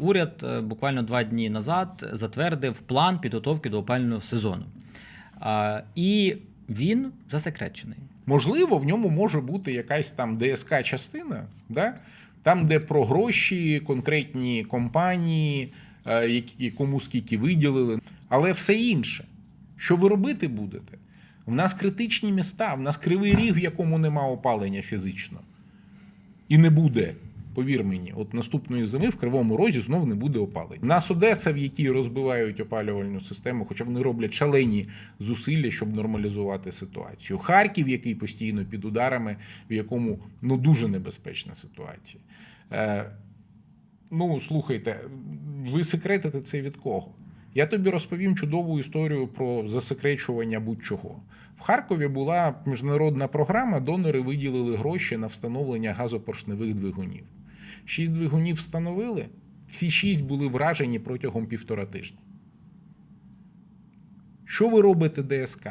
Уряд е, буквально два дні назад затвердив план підготовки до опального сезону. І він засекречений. Можливо, в ньому може бути якась там ДСК частина, да? там, де про гроші, конкретні компанії, е, які кому скільки виділили, але все інше. Що ви робити будете? В нас критичні міста, в нас кривий ріг, в якому нема опалення фізично. І не буде. Повір мені, от наступної зими в Кривому Розі знов не буде опалення. У нас Одеса, в якій розбивають опалювальну систему, хоча вони роблять шалені зусилля, щоб нормалізувати ситуацію. Харків, який постійно під ударами, в якому ну дуже небезпечна ситуація. Е, ну, слухайте, ви секретите це від кого? Я тобі розповім чудову історію про засекречування будь-чого. В Харкові була міжнародна програма, донори виділили гроші на встановлення газопоршневих двигунів. Шість двигунів встановили, всі шість були вражені протягом півтора тижня. Що ви робите ДСК?